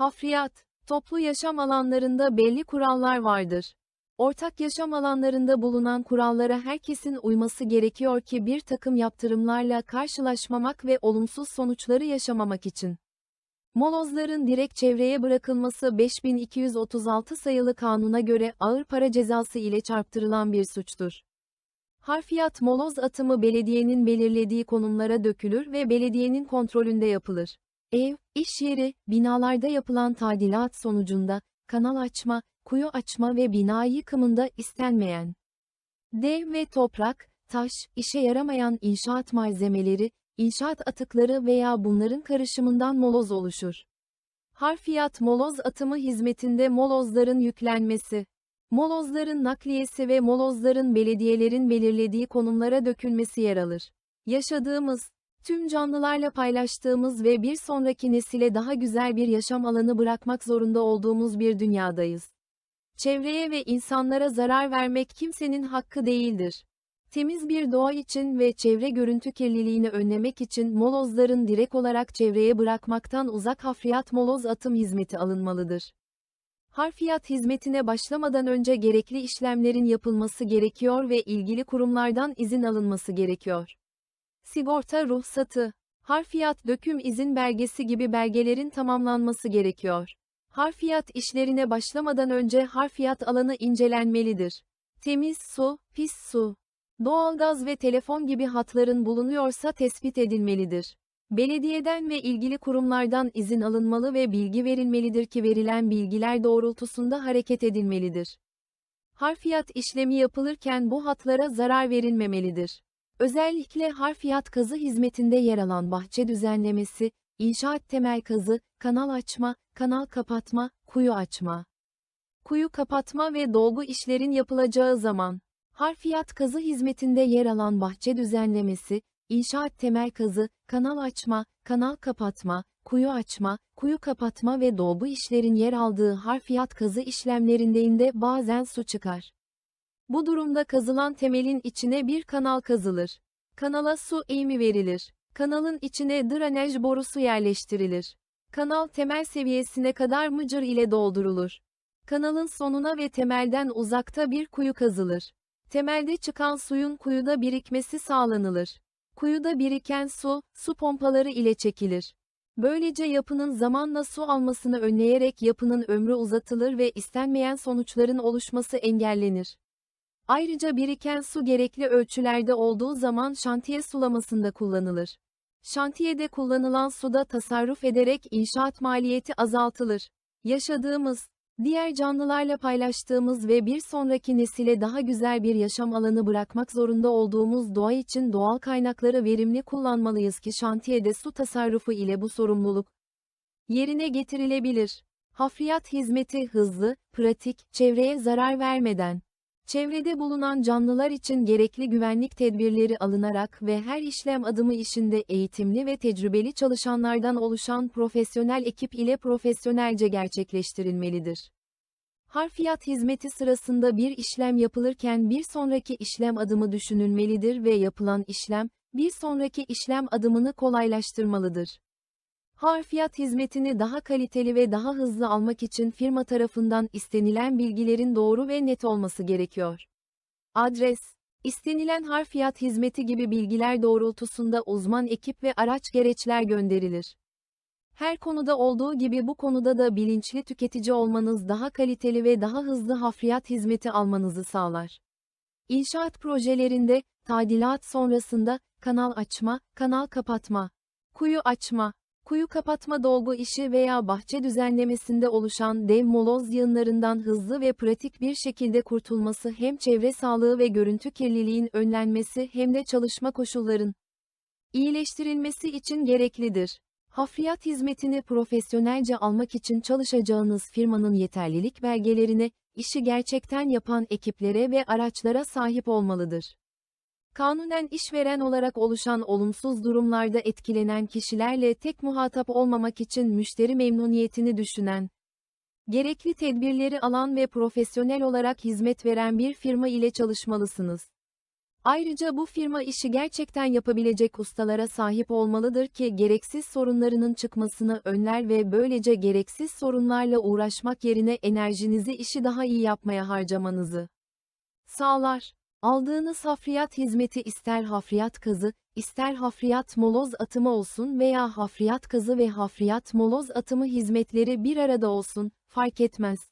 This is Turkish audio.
Hafriyat, toplu yaşam alanlarında belli kurallar vardır. Ortak yaşam alanlarında bulunan kurallara herkesin uyması gerekiyor ki bir takım yaptırımlarla karşılaşmamak ve olumsuz sonuçları yaşamamak için. Molozların direkt çevreye bırakılması 5236 sayılı kanuna göre ağır para cezası ile çarptırılan bir suçtur. Harfiyat moloz atımı belediyenin belirlediği konumlara dökülür ve belediyenin kontrolünde yapılır. Ev, iş yeri, binalarda yapılan tadilat sonucunda, kanal açma, kuyu açma ve bina yıkımında istenmeyen dev ve toprak, taş, işe yaramayan inşaat malzemeleri, inşaat atıkları veya bunların karışımından moloz oluşur. Harfiyat moloz atımı hizmetinde molozların yüklenmesi, molozların nakliyesi ve molozların belediyelerin belirlediği konumlara dökülmesi yer alır. Yaşadığımız, tüm canlılarla paylaştığımız ve bir sonraki nesile daha güzel bir yaşam alanı bırakmak zorunda olduğumuz bir dünyadayız. Çevreye ve insanlara zarar vermek kimsenin hakkı değildir. Temiz bir doğa için ve çevre görüntü kirliliğini önlemek için molozların direkt olarak çevreye bırakmaktan uzak hafriyat moloz atım hizmeti alınmalıdır. Harfiyat hizmetine başlamadan önce gerekli işlemlerin yapılması gerekiyor ve ilgili kurumlardan izin alınması gerekiyor. Sigorta ruhsatı, harfiyat döküm izin belgesi gibi belgelerin tamamlanması gerekiyor. Harfiyat işlerine başlamadan önce harfiyat alanı incelenmelidir. Temiz su, pis su, doğalgaz ve telefon gibi hatların bulunuyorsa tespit edilmelidir. Belediyeden ve ilgili kurumlardan izin alınmalı ve bilgi verilmelidir ki verilen bilgiler doğrultusunda hareket edilmelidir. Harfiyat işlemi yapılırken bu hatlara zarar verilmemelidir. Özellikle harfiyat kazı hizmetinde yer alan bahçe düzenlemesi, inşaat temel kazı, kanal açma, kanal kapatma, kuyu açma. Kuyu kapatma ve dolgu işlerin yapılacağı zaman, harfiyat kazı hizmetinde yer alan bahçe düzenlemesi, inşaat temel kazı, kanal açma, kanal kapatma, kuyu açma, kuyu kapatma ve dolgu işlerin yer aldığı harfiyat kazı işlemlerinde bazen su çıkar. Bu durumda kazılan temelin içine bir kanal kazılır. Kanala su eğimi verilir. Kanalın içine drenaj borusu yerleştirilir. Kanal temel seviyesine kadar mıcır ile doldurulur. Kanalın sonuna ve temelden uzakta bir kuyu kazılır. Temelde çıkan suyun kuyuda birikmesi sağlanılır. Kuyuda biriken su, su pompaları ile çekilir. Böylece yapının zamanla su almasını önleyerek yapının ömrü uzatılır ve istenmeyen sonuçların oluşması engellenir. Ayrıca biriken su gerekli ölçülerde olduğu zaman şantiye sulamasında kullanılır. Şantiyede kullanılan suda tasarruf ederek inşaat maliyeti azaltılır. Yaşadığımız, diğer canlılarla paylaştığımız ve bir sonraki nesile daha güzel bir yaşam alanı bırakmak zorunda olduğumuz doğa için doğal kaynakları verimli kullanmalıyız ki şantiyede su tasarrufu ile bu sorumluluk yerine getirilebilir. Hafriyat hizmeti hızlı, pratik, çevreye zarar vermeden Çevrede bulunan canlılar için gerekli güvenlik tedbirleri alınarak ve her işlem adımı işinde eğitimli ve tecrübeli çalışanlardan oluşan profesyonel ekip ile profesyonelce gerçekleştirilmelidir. Harfiyat hizmeti sırasında bir işlem yapılırken bir sonraki işlem adımı düşünülmelidir ve yapılan işlem, bir sonraki işlem adımını kolaylaştırmalıdır. Harfiyat hizmetini daha kaliteli ve daha hızlı almak için firma tarafından istenilen bilgilerin doğru ve net olması gerekiyor. Adres, istenilen harfiyat hizmeti gibi bilgiler doğrultusunda uzman ekip ve araç gereçler gönderilir. Her konuda olduğu gibi bu konuda da bilinçli tüketici olmanız daha kaliteli ve daha hızlı hafriyat hizmeti almanızı sağlar. İnşaat projelerinde, tadilat sonrasında, kanal açma, kanal kapatma, kuyu açma, Kuyu kapatma dolgu işi veya bahçe düzenlemesinde oluşan dev moloz yığınlarından hızlı ve pratik bir şekilde kurtulması hem çevre sağlığı ve görüntü kirliliğin önlenmesi hem de çalışma koşulların iyileştirilmesi için gereklidir. Hafriyat hizmetini profesyonelce almak için çalışacağınız firmanın yeterlilik belgelerine, işi gerçekten yapan ekiplere ve araçlara sahip olmalıdır. Kanunen işveren olarak oluşan olumsuz durumlarda etkilenen kişilerle tek muhatap olmamak için müşteri memnuniyetini düşünen, gerekli tedbirleri alan ve profesyonel olarak hizmet veren bir firma ile çalışmalısınız. Ayrıca bu firma işi gerçekten yapabilecek ustalara sahip olmalıdır ki gereksiz sorunlarının çıkmasını önler ve böylece gereksiz sorunlarla uğraşmak yerine enerjinizi işi daha iyi yapmaya harcamanızı sağlar. Aldığınız hafriyat hizmeti ister hafriyat kazı, ister hafriyat moloz atımı olsun veya hafriyat kazı ve hafriyat moloz atımı hizmetleri bir arada olsun, fark etmez.